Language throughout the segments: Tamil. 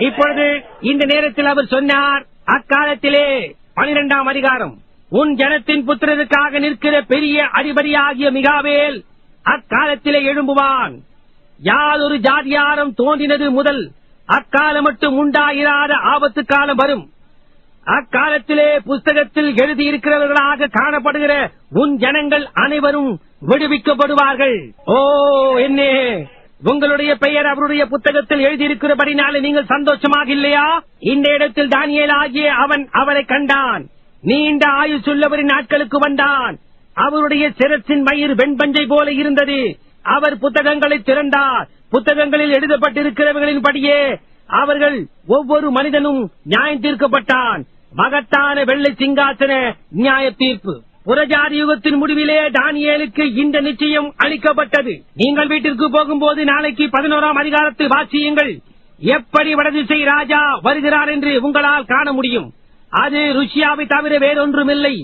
இப்பொழுது இந்த நேரத்தில் அவர் சொன்னார் அக்காலத்திலே பனிரெண்டாம் அதிகாரம் உன் ஜனத்தின் புத்திரருக்காக நிற்கிற பெரிய அதிபதியாகிய மிகாவேல் அக்காலத்திலே எழும்புவான். யாதொரு ஜாதியாரம் தோன்றினது முதல் அக்காலம் மட்டும் உண்டாயிராத ஆபத்து காலம் வரும். அக்காலத்திலே புஸ்தகத்தில் எழுதியிருக்கிறவர்களாக காணப்படுகிற உன் ஜனங்கள் அனைவரும் விடுவிக்கப்படுவார்கள். ஓ என்னே! உங்களுடைய பெயர் அவருடைய புத்தகத்தில் எழுதியிருக்கிறபடினாலே நீங்கள் சந்தோஷமாக இல்லையா? இந்த இடத்தில் தானியல் ஆகிய அவன் அவரை கண்டான். நீண்ட ஆயுசுள்ளவரின் நாட்களுக்கு வந்தான். அவருடைய சிரசின் மயிர் வெண்பஞ்சை போல இருந்தது. அவர் புத்தகங்களை திறந்தார். புத்தகங்களில் எழுதப்பட்டிருக்கிறவர்களின் படியே அவர்கள் ஒவ்வொரு மனிதனும் நியாயம் தீர்க்கப்பட்டான். மகத்தான வெள்ளை சிங்காசன நியாய தீர்ப்பு புறஜாதி யுகத்தின் முடிவிலே டானியலுக்கு இந்த நிச்சயம் அளிக்கப்பட்டது. நீங்கள் வீட்டிற்கு போகும்போது நாளைக்கு பதினோராம் அதிகாரத்தில் வாசியுங்கள். எப்படி வடதிசை ராஜா வருகிறார் என்று உங்களால் காண முடியும். அது ருஷ்யாவை தவிர வேறொன்றுமில்லை.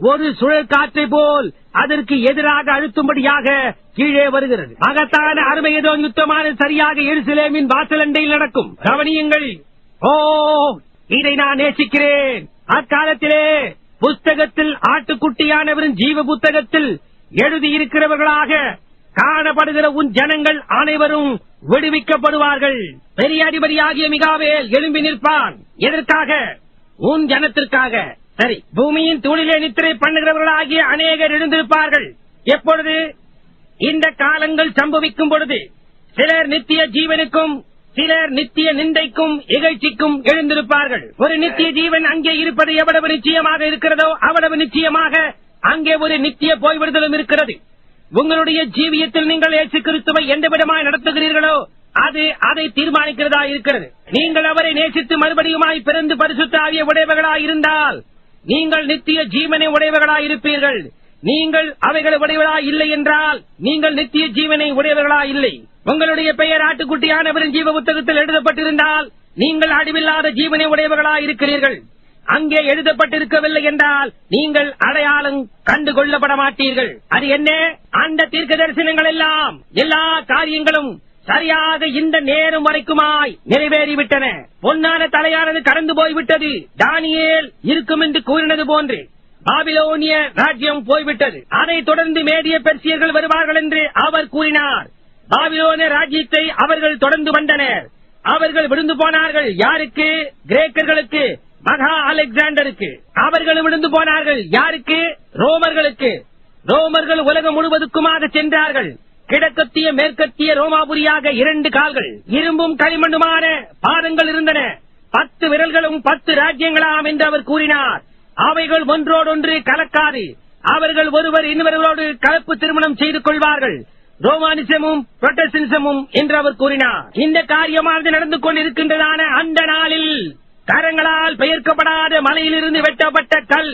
ஒரு சுழல் காற்றை போல் அதற்கு எதிராக அழுத்தும்படியாக கீழே வருகிறது. மகத்தான அருமையதோ யுத்தமான சரியாக எருசலேமின் வாசலண்டையில் நடக்கும். கவனியுங்கள். ஓ இதை நான் நேசிக்கிறேன். அக்காலத்திலே புஸ்தகத்தில் ஆட்டுக்குட்டியானவரின் ஜீவ புத்தகத்தில் எழுதியிருக்கிறவர்களாக காணப்படுகிற உன் ஜனங்கள் அனைவரும் விடுவிக்கப்படுவார்கள். பெரிய அதிபதியாகிய மிகாவேல் எழும்பி நிற்பான். எதற்காக? உன் ஜனத்திற்காக. சரி பூமியின் தூளிலே நித்திரை பண்ணுகிறவர்களாகிய அநேகர் எழுந்திருப்பார்கள். எப்பொழுது? இந்த காலங்கள் சம்பவிக்கும் பொழுது. சிலர் நித்திய ஜீவனுக்கும் சிலர் நித்திய நிந்தைக்கும் இகழ்ச்சிக்கும் எழுந்திருப்பார்கள். ஒரு நித்திய ஜீவன் அங்கே இருப்பது எவ்வளவு நிச்சயமாக இருக்கிறதோ அவ்வளவு நிச்சயமாக அங்கே ஒரு நித்திய போய்விடுதலும் இருக்கிறது. உங்களுடைய ஜீவியத்தில் நீங்கள் ஏசு கிறிஸ்துவை எந்த விதமாய் நடத்துகிறீர்களோ அது அதை தீர்மானிக்கிறதா இருக்கிறது. நீங்கள் அவரை நேசித்து மறுபடியுமாய் பிறந்து பரிசுத்த ஆகிய உடையவர்களாய் இருந்தால் நீங்கள் நித்திய ஜீவனை உடையவர்களாய் இருப்பீர்கள். நீங்கள் அவைகளை உடையவர்களாய் இல்லை என்றால் நீங்கள் நித்திய ஜீவனை உடையவர்களாய் இல்லை. உங்களுடைய பெயர் ஆட்டுக்குட்டியானவரின் ஜீவ புத்தகத்தில் எழுதப்பட்டிருந்தால் நீங்கள் அடிவில்லாத ஜீவனை உடையவர்களாக இருக்கிறீர்கள். அங்கே எழுதப்பட்டிருக்கவில்லை என்றால் நீங்கள் அடையாளம் கண்டு கொள்ளப்பட மாட்டீர்கள். அது என்ன? அந்த தீர்க்க தரிசனங்கள் எல்லாம் எல்லா காரியங்களும் சரியாக இந்த நேரம் வரைக்குமாய் நிறைவேறிவிட்டன. பொன்னான தலையானது கடந்து போய்விட்டது. தானியேல் இருக்கும் என்று கூறினது போன்று பாபிலோனிய ராஜ்யம் போய்விட்டது. அதைத் தொடர்ந்து மேடிய பெர்சியர்கள் வருவார்கள் என்று அவர் கூறினார். பாபிலோன ராஜ்யத்தை அவர்கள் தொடர்ந்து வந்தனர். அவர்கள் விழுந்து போனார்கள். யாருக்கு? கிரேக்கர்களுக்கு. மகா அலெக்சாண்டருக்கு. அவர்கள் விழுந்து போனார்கள். யாருக்கு? ரோமர்களுக்கு. ரோமர்கள் உலகம் முழுவதுக்குமாக சென்றார்கள். கிழக்கத்திய மேற்கத்திய ரோமாபுரியாக இரண்டு கால்கள். இரும்பும் களிமண்ணுமான பாதங்கள் இருந்தன. பத்து விரல்களும் பத்து ராஜ்யங்களாம் என்று அவர் கூறினார். அவைகள் ஒன்றோடொன்று கலக்காது. அவர்கள் ஒருவர் இன்னொருவரோடு கலப்பு திருமணம் செய்து கொள்வார்கள். ரோமானிசமும் புரொட்டஸ்டன்சமும் என்று அவர் கூறினார். இந்த காரியமானது நடந்து கொண்டிருக்கின்றதான அந்த நாளில் கரங்களால் பெயர்க்கப்படாத மலையிலிருந்து வெட்டப்பட்ட கல்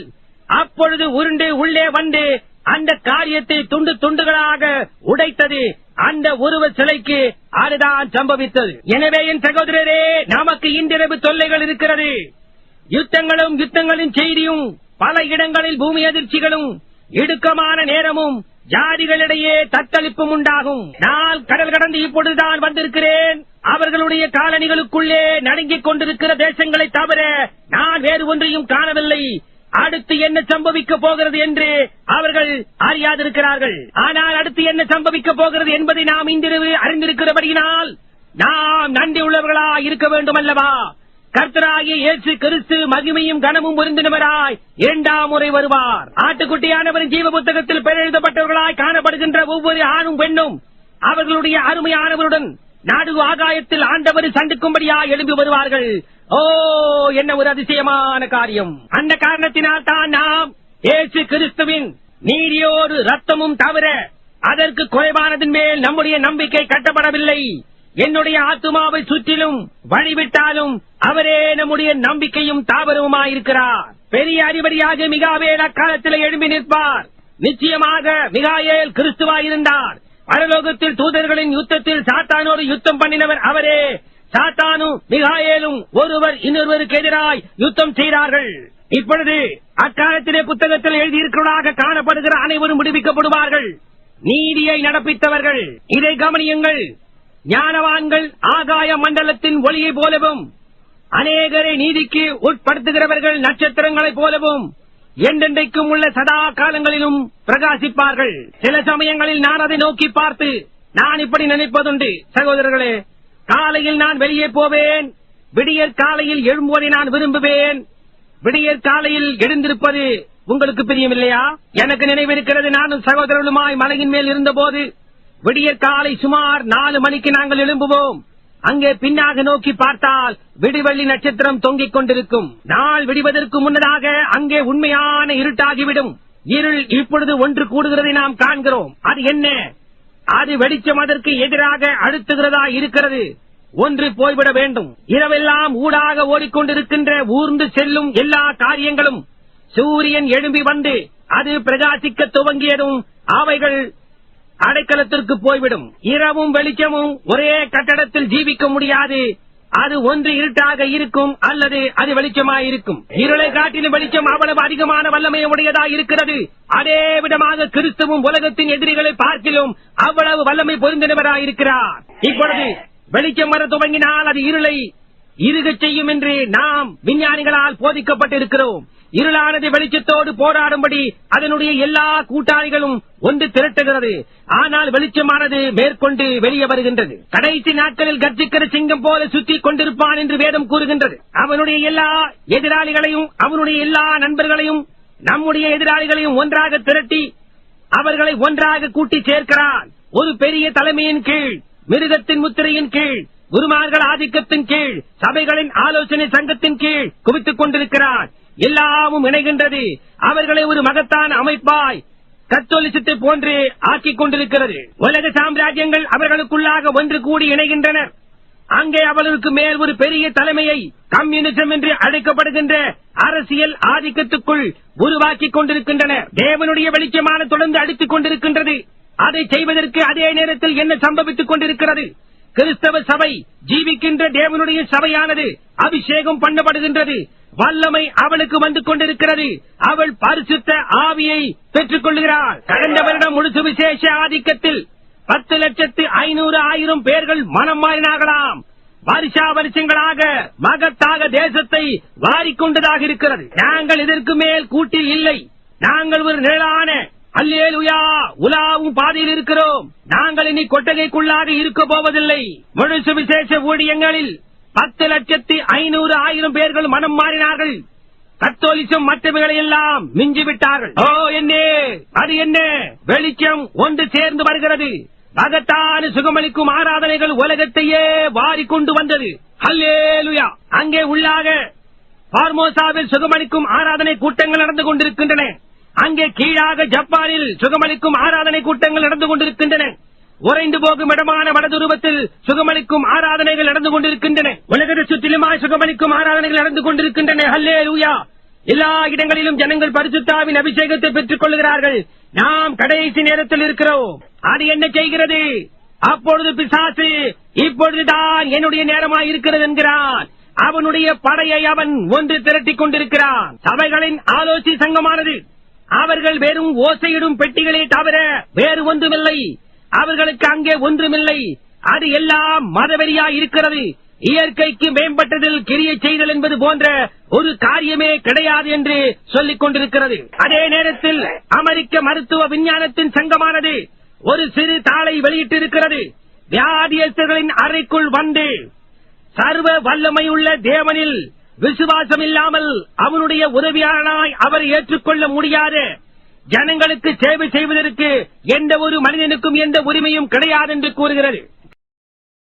அப்பொழுது உருண்டு உள்ளே வந்து அந்த காரியத்தை துண்டு துண்டுகளாக உடைத்தது. அந்த உருவ சிலைக்கு அதுதான் சம்பவித்தது. எனவே என் சகோதரரே நமக்கு இன்றிரவு தொல்லைகள் இருக்கிறது. யுத்தங்களும் யுத்தங்களின் செய்தியும் பல இடங்களில் பூமி அதிர்ச்சிகளும் இடுக்கமான நேரமும் ஜாதிகளிடையே தத்தளிப்பும் உண்டாகும். நான் கடல் கடந்து இப்பொழுதுதான் வந்திருக்கிறேன். அவர்களுடைய காலனிகளுக்குள்ளே நடுங்கிக் கொண்டிருக்கிற தேசங்களை தவிர நான் வேறு ஒன்றையும் காணவில்லை. அடுத்து என்ன சம்பவிக்க போகிறது என்று அவர்கள் அறியாதிருக்கிறார்கள். ஆனால் அடுத்து என்ன சம்பவிக்க போகிறது என்பதை நாம் இன்றிரவு அறிந்திருக்கிறபடியினால் நாம் நன்றி உள்ளவர்களா இருக்க வேண்டும் அல்லவா கர்த்தராகிய இயேசு கிறிஸ்து மகிமையும் கனமும் பொருந்தினவராய் இரண்டாம் முறை வருவார். ஆட்டுக்குட்டியானவரின் ஜீவ புத்தகத்தில் பெயர் எழுதப்பட்டவர்களாய் காணப்படுகின்ற ஒவ்வொரு ஆணும் பெண்ணும் அவர்களுடைய அருமையானவருடன் நாடு ஆகாயத்தில் ஆண்டவர் சந்திக்கும்படியா எழும்பி வருவார்கள். ஓ என்ன ஒரு அதிசயமான காரியம். அந்த காரணத்தினால் தான் நாம் இயேசு கிறிஸ்துவின் நீரியோரு ரத்தமும் தவிர அதற்கு குறைவானதின் மேல் நம்முடைய நம்பிக்கை கட்டப்படவில்லை. என்னுடைய ஆத்துமாவை சுற்றிலும் வழிவிட்டாலும் அவரே நம்முடைய நம்பிக்கையும் தாபரவுமாயிருக்கிறார் பெரிய அதிபதியாக மிகாவேல் அக்காலத்தில் எழும்பி நிற்பார். நிச்சயமாக மிகாயேல் கிறிஸ்துவாயிருந்தார். பரலோகத்தில் தூதர்களின் யுத்தத்தில் சாத்தானோடு யுத்தம் பண்ணினவர் அவரே. சாத்தானும் மிகாயேலும் ஒருவர் இன்னொருவருக்கு எதிராய் யுத்தம் செய்தார்கள். இப்பொழுது அக்காலத்திலே புத்தகத்தில் எழுதியிருக்கிறதாக காணப்படுகிற அனைவரும் விடுவிக்கப்படுவார்கள். நீதியை நடப்பித்தவர்கள். இதை கவனியுங்கள். ஞானவான்கள் ஆகாய மண்டலத்தின் ஒளியைப் போலவும் அநேகரை நீதிக்கு உட்படுத்துகிறவர்கள் நட்சத்திரங்களைப் போலவும் என்றென்றைக்கும் உள்ள சதா காலங்களிலும் பிரகாசிப்பார்கள். சில சமயங்களில் நான் அதை நோக்கி பார்த்து நான் இப்படி நினைப்பதுண்டு. சகோதரர்களே காலையில் நான் வெளியே போவேன். விடியற் காலையில் எழும்புவதை நான் விரும்புவேன். விடியற் காலையில் எழுந்திருப்பது உங்களுக்கு பிரியமில்லையா? எனக்கு நினைவிருக்கிறது நானும் சகோதரர்களுமாய் மலையின் மேல் இருந்தபோது விடியற் காலை சுமார் நாலு மணிக்கு நாங்கள் எழும்புவோம். அங்கே பின்னாக நோக்கி பார்த்தால் விடிவள்ளி நட்சத்திரம் தொங்கிக் கொண்டிருக்கும். நாள் விடிவதற்கு முன்னதாக அங்கே உண்மையான இருட்டாகிவிடும். இருள் இப்பொழுது ஒன்று கூடுகிறதை நாம் காண்கிறோம். அது என்ன? அது வெளிச்சம் அதற்கு எதிராக அழுத்துகிறதா இருக்கிறது. ஒன்று போய்விட வேண்டும். இரவெல்லாம் ஊடாக ஓடிக்கொண்டிருக்கின்ற ஊர்ந்து செல்லும் எல்லா காரியங்களும் சூரியன் எழும்பி வந்து அது பிரகாசிக்க துவங்கியதும் அவைகள் அடைக்கலத்திற்கு போய்விடும். இரவும் வெளிச்சமும் ஒரே கட்டடத்தில் ஜீவிக்க முடியாது. அது ஒன்று இருட்டாக இருக்கும் அல்லது அது வெளிச்சமாயிருக்கும் இருளை காட்டிலும் வெளிச்சம் அவ்வளவு அதிகமான வல்லமை இருக்கிறது. அதே விதமாக கிறிஸ்துவும் உலகத்தின் எதிரிகளை பார்க்கிலும் அவ்வளவு வல்லமை பொருந்தினவராக இருக்கிறார். இப்பொழுது வெளிச்சம் வர துவங்கினால் அது இருளை இருகச் செய்யும் என்று நாம் விஞ்ஞானிகளால் போதிக்கப்பட்டிருக்கிறோம். இருளானது வெளிச்சத்தோடு போராடும்படி அதனுடைய எல்லா கூட்டாளிகளும் ஒன்று திரட்டுகிறது. ஆனால் வெளிச்சமானது மேற்கொண்டு வெளியே வருகின்றது. கடைசி நாட்களில் கர்ஜிக்கிற சிங்கம் போல சுற்றி கொண்டிருப்பான் என்று வேதம் கூறுகின்றது. அவனுடைய எல்லா எதிராளிகளையும் அவனுடைய எல்லா நண்பர்களையும் நம்முடைய எதிராளிகளையும் ஒன்றாக திரட்டி அவர்களை ஒன்றாக கூட்டி சேர்க்கிறான். ஒரு பெரிய தலைமையின் கீழ் மிருகத்தின் முத்திரையின் கீழ் குருமார்கள் ஆதிக்கத்தின் கீழ் சபைகளின் ஆலோசனை சங்கத்தின் கீழ் குவித்துக் கொண்டிருக்கிறார். எல்லாமும் இணைகின்றது. அவர்களை ஒரு மகத்தான அமைப்பாய் கத்தோலிசத்தை போன்று ஆக்கிக் கொண்டிருக்கிறது. உலக சாம்ராஜ்யங்கள் அவர்களுக்குள்ளாக ஒன்று கூடி இணைகின்றனர் அங்கே அவர்களுக்கு மேல் ஒரு பெரிய தலைமையை கம்யூனிசம் என்று அழைக்கப்படுகின்ற அரசியல் ஆதிக்கத்துக்குள் உருவாக்கிக் கொண்டிருக்கின்றனர் தேவனுடைய வெளிச்சமான தொடர்ந்து அடித்துக் கொண்டிருக்கின்றது. அதை செய்வதற்கு அதே நேரத்தில் என்ன சம்பவித்துக் கொண்டிருக்கிறது? கிறிஸ்தவ சபை ஜீவிக்கின்ற தேவனுடைய சபையானது அபிஷேகம் பண்ணப்படுகின்றது. வல்லமை அவளுக்கு வந்து கொண்டிருக்கிறது. அவள் பரிசுத்த ஆவியை பெற்றுக் கொள்கிறாள் கடந்த வருடம் முழுசு விசேஷ ஆதிக்கத்தில் பத்து லட்சத்து ஐநூறு ஆயிரம் பேர்கள் மனம் மாறினார்களாம். வருஷா வருஷங்களாக மகத்தாக தேசத்தை வாரிக்கொண்டதாக இருக்கிறது. நாங்கள் இதற்கு மேல் கூட்டில் இல்லை. நாங்கள் ஒரு நிழலான அல்லேலுயா உலாவும் பாதையில் இருக்கிறோம். நாங்கள் இனி கொட்டகைக்குள்ளாக இருக்க போவதில்லை. முழுசு விசேஷ ஊழியங்களில் பத்து லட்சத்தி ஐநூறு ஆயிரம் பேர்கள் மனம் மாறினார்கள். கத்தோலிசம் மற்றவைகளை எல்லாம் மிஞ்சிவிட்டார்கள் ஓ என்ன? அது என்ன? வெளிச்சம் ஒன்று சேர்ந்து வருகிறது. மகத்தான சுகமளிக்கும் ஆராதனைகள் உலகத்தையே வாரிக்கொண்டு வந்தது. ஹல்லேலுயா! அங்கே உள்ளாக பார்மோசாவில் சுகமளிக்கும் ஆராதனை கூட்டங்கள் நடந்து கொண்டிருக்கின்றன. அங்கே கீழாக ஜப்பானில் சுகமளிக்கும் ஆராதனை கூட்டங்கள் நடந்து கொண்டிருக்கின்றன. உறைந்து போகும் இடமான வடதுருவத்தில் சுகமளிக்கும் ஆராதனைகள் நடந்து கொண்டிருக்கின்றன. உலகத்தை சுற்றிலுமாய் சுகமளிக்கும் ஆராதனைகள் நடந்து கொண்டிருக்கின்றன. ஹல்லே லூயா எல்லா இடங்களிலும் ஜனங்கள் பரிசுத்தாவின் அபிஷேகத்தை பெற்றுக் கொள்கிறார்கள். நாம் கடைசி நேரத்தில் இருக்கிறோம். அது என்ன செய்கிறது? அப்பொழுது பிசாசு இப்பொழுதுதான் என்னுடைய நேரமாய் இருக்கிறது என்கிறான். அவனுடைய படையை அவன் ஒன்று திரட்டிக் கொண்டிருக்கிறான். சபைகளின் ஆலோசி சங்கமானது. அவர்கள் வெறும் ஓசையிடும் பெட்டிகளே தவிர வேறு ஒன்றுமில்லை. அவர்களுக்கு அங்கே ஒன்றுமில்லை. அது எல்லாம் மதவெறியா இருக்கிறது. இயற்கைக்கு மேம்பட்டதில் கிரிய செய்தல் என்பது போன்ற ஒரு காரியமே கிடையாது என்று சொல்லிக் கொண்டிருக்கிறது. அதே நேரத்தில் அமெரிக்க மருத்துவ விஞ்ஞானத்தின் சங்கமானது ஒரு சிறு தாளை வெளியிட்டிருக்கிறது. வியாதியஸ்தர்களின் அறைக்குள் வந்து சர்வ வல்லமையுள்ள தேவனில் விசுவாசம் இல்லாமல் அவனுடைய உதவியாளனாய் அவர் ஏற்றுக்கொள்ள முடியாது ஜனங்களுக்கு சேவை செய்வதற்கு எந்த ஒரு மனிதனுக்கும் எந்த உரிமையும் கிடையாது என்று கூறுகிறது.